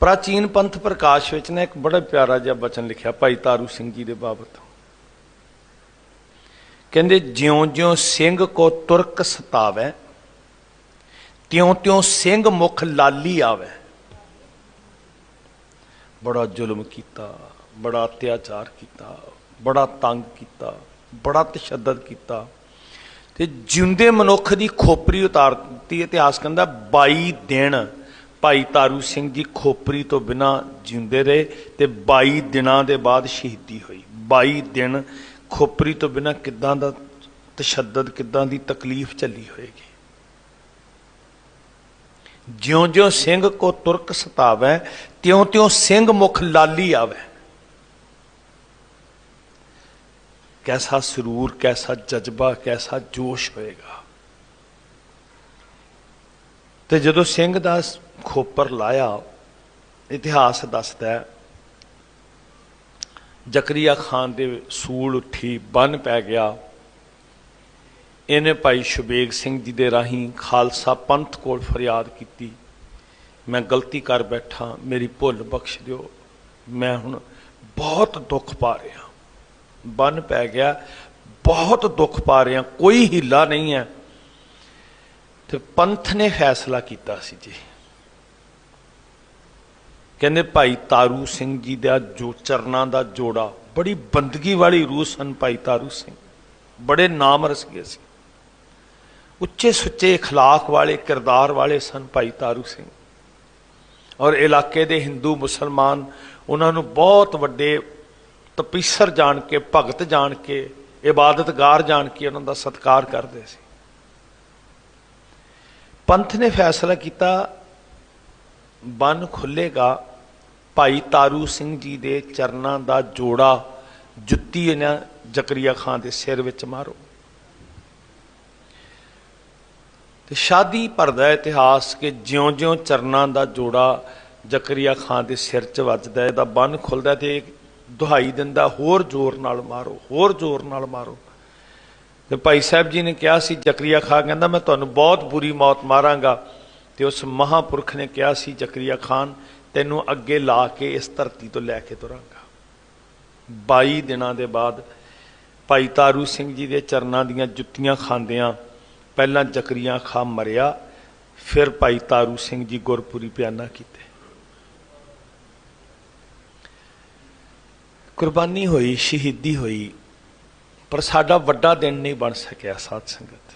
ਪ੍ਰਾਚੀਨ ਪੰਥ ਪ੍ਰਕਾਸ਼ ਵਿੱਚ ਨੇ ਇੱਕ ਬੜਾ ਪਿਆਰਾ ਜਿਹਾ ਬਚਨ ਲਿਖਿਆ, ਭਾਈ ਤਾਰੂ ਸਿੰਘ ਜੀ ਦੇ ਬਾਬਤ। ਕਹਿੰਦੇ, ਜਿਉਂ-ਜਿਉਂ ਸਿੰਘ ਕੋ ਤੁਰਕ ਸਤਾਵੇ, ਤਿਉਂ-ਤਿਉਂ ਸਿੰਘ ਮੁਖ ਲਾਲੀ ਆਵੇ। ਬੜਾ ਜ਼ੁਲਮ ਕੀਤਾ, ਬੜਾ ਅਤਿਆਚਾਰ ਕੀਤਾ, ਬੜਾ ਤੰਗ ਕੀਤਾ, ਬੜਾ ਤਸ਼ੱਦਦ ਕੀਤਾ। ਤੇ ਜਿਉਂਦੇ ਮਨੁੱਖ ਦੀ ਖੋਪਰੀ ਉਤਾਰ ਦਿੱਤੀ ਇਤਿਹਾਸ ਕਹਿੰਦਾ 22 ਦਿਨ ਭਾਈ ਤਾਰੂ ਸਿੰਘ ਜੀ ਖੋਪਰੀ ਤੋਂ ਬਿਨਾ ਜਿਉਂਦੇ ਰਹੇ ਤੇ 22 ਦਿਨਾਂ ਦੇ ਬਾਅਦ ਸ਼ਹੀਦੀ ਹੋਈ। 22 ਦਿਨ ਖੋਪਰੀ ਤੋਂ ਬਿਨਾ ਕਿੱਦਾਂ ਦਾ ਤਸ਼ੱਦਦ, ਕਿੱਦਾਂ ਦੀ ਤਕਲੀਫ ਚੱਲੀ ਹੋਏਗੀ? ਜਿਉਂ-ਜਿਉਂ ਸਿੰਘ ਕੋ ਤੁਰਕ ਸਤਾਵੇ, ਤਿਉਂ-ਤਿਉਂ ਸਿੰਘ ਮੁਖ ਲਾਲੀ ਆਵੇ। ਕੈਸਾ ਸਰੂਰ, ਕੈਸਾ ਜਜ਼ਬਾ, ਕੈਸਾ ਜੋਸ਼ ਹੋਏਗਾ? ਤੇ ਜਦੋਂ ਸਿੰਘ ਦਾ ਖੋਪਰ ਲਾਇਆ। ਇਤਿਹਾਸ ਦੱਸਦਾ ਹੈ। ਜ਼ਕਰੀਆ ਖਾਨ ਦੇ ਸੂਲ ਉੱਠੀ ਬੰਨ ਪੈ ਗਿਆ। ਇਹਨੇ ਭਾਈ ਸ਼ੁਬੇਗ ਸਿੰਘ ਜੀ ਦੇ ਰਾਹੀਂ ਖਾਲਸਾ ਪੰਥ ਕੋਲ ਫਰਿਆਦ ਕੀਤੀ। ਮੈਂ ਗਲਤੀ ਕਰ ਬੈਠਾ, ਮੇਰੀ ਭੁੱਲ ਬਖਸ਼ ਦਿਓ। ਮੈਂ ਹੁਣ ਬਹੁਤ ਦੁੱਖ ਪਾ ਰਿਹਾ। ਬੰਨ ਪੈ ਗਿਆ। ਬਹੁਤ ਦੁੱਖ ਪਾ ਰਿਹਾ। ਕੋਈ ਹੀਲਾ ਨਹੀਂ ਹੈ। ਤੇ ਪੰਥ ਨੇ ਫੈਸਲਾ ਕੀਤਾ ਸੀ ਜੀ। ਕਹਿੰਦੇ ਭਾਈ ਤਾਰੂ ਸਿੰਘ ਜੀ ਦਾ ਜੋ ਚਰਨਾਂ ਦਾ ਜੋੜਾ ਬੜੀ ਬੰਦਗੀ ਵਾਲੀ ਰੂਹ ਸਨ ਭਾਈ ਤਾਰੂ ਸਿੰਘ ਬੜੇ ਨਾਮ ਰਸਗੇ ਸੀ ਉੱਚੇ ਸੁੱਚੇ اخلاق ਵਾਲੇ ਕਿਰਦਾਰ ਵਾਲੇ ਸਨ ਭਾਈ ਤਾਰੂ ਸਿੰਘ ਔਰ ਇਲਾਕੇ ਦੇ ਹਿੰਦੂ ਮੁਸਲਮਾਨ ਉਹਨਾਂ ਨੂੰ ਬਹੁਤ ਵੱਡੇ ਤਪੀਸਰ ਜਾਣ ਕੇ ਭਗਤ ਜਾਣ ਕੇ ਇਬਾਦਤਗਾਰ ਜਾਣ ਕੇ ਉਹਨਾਂ ਦਾ ਸਤਿਕਾਰ ਕਰਦੇ ਸੀ ਪੰਥ ਨੇ ਫੈਸਲਾ ਕੀਤਾ ਬੰਨ ਖੁੱਲੇਗਾ ਭਾਈ ਤਾਰੂ ਸਿੰਘ ਜੀ ਦੇ ਚਰਨਾਂ ਦਾ ਜੋੜਾ ਜੁੱਤੀ ਇਹਨਾਂ ਜ਼ਕਰੀਆ ਖਾਨ ਦੇ ਸਿਰ ਵਿੱਚ ਮਾਰੋ। ਤੇ ਸ਼ਾਦੀ ਭਰਦਾ ਇਤਿਹਾਸ ਕਿ ਜਿਉਂ-ਜਿਉਂ ਚਰਨਾਂ ਦਾ ਜੋੜਾ ਜ਼ਕਰੀਆ ਖਾਨ ਦੇ ਸਿਰ 'ਚ ਵੱਜਦਾ ਇਹਦਾ ਬੰਨ ਖੁੱਲਦਾ ਤੇ ਦੁਹਾਈ ਦਿੰਦਾ, ਹੋਰ ਜ਼ੋਰ ਨਾਲ ਮਾਰੋ, ਹੋਰ ਜ਼ੋਰ ਨਾਲ ਮਾਰੋ। ਤੇ ਭਾਈ ਸਾਹਿਬ ਜੀ ਨੇ ਕਿਹਾ ਸੀ, ਜ਼ਕਰੀਆ ਖਾਨ ਕਹਿੰਦਾ, ਮੈਂ ਤੁਹਾਨੂੰ ਬਹੁਤ ਬੁਰੀ ਮੌਤ ਮਾਰਾਂਗਾ। ਤੇ ਉਸ ਮਹਾਪੁਰਖ ਨੇ ਕਿਹਾ ਸੀ, ਜ਼ਕਰੀਆ ਖਾਨ ਤੈਨੂੰ ਅੱਗੇ ਲਾ ਕੇ ਇਸ ਧਰਤੀ ਤੋਂ ਲੈ ਕੇ ਤੁਰਾਂਗਾ। 22 ਦਿਨਾਂ ਦੇ ਬਾਅਦ ਭਾਈ ਤਾਰੂ ਸਿੰਘ ਜੀ ਦੇ ਚਰਨਾਂ ਦੀਆਂ ਜੁੱਤੀਆਂ ਖਾਂਦਿਆਂ ਪਹਿਲਾਂ ਜਕਰੀਆਂ ਖਾ ਮਰਿਆ, ਫਿਰ ਭਾਈ ਤਾਰੂ ਸਿੰਘ ਜੀ ਗੁਰਪੁਰੀ ਪਿਆਨਾ ਕੀਤੇ। ਕੁਰਬਾਨੀ ਹੋਈ, ਸ਼ਹੀਦੀ ਹੋਈ, ਪਰ ਸਾਡਾ ਵੱਡਾ ਦਿਨ ਨਹੀਂ ਬਣ ਸਕਿਆ ਸਾਧ ਸੰਗਤ।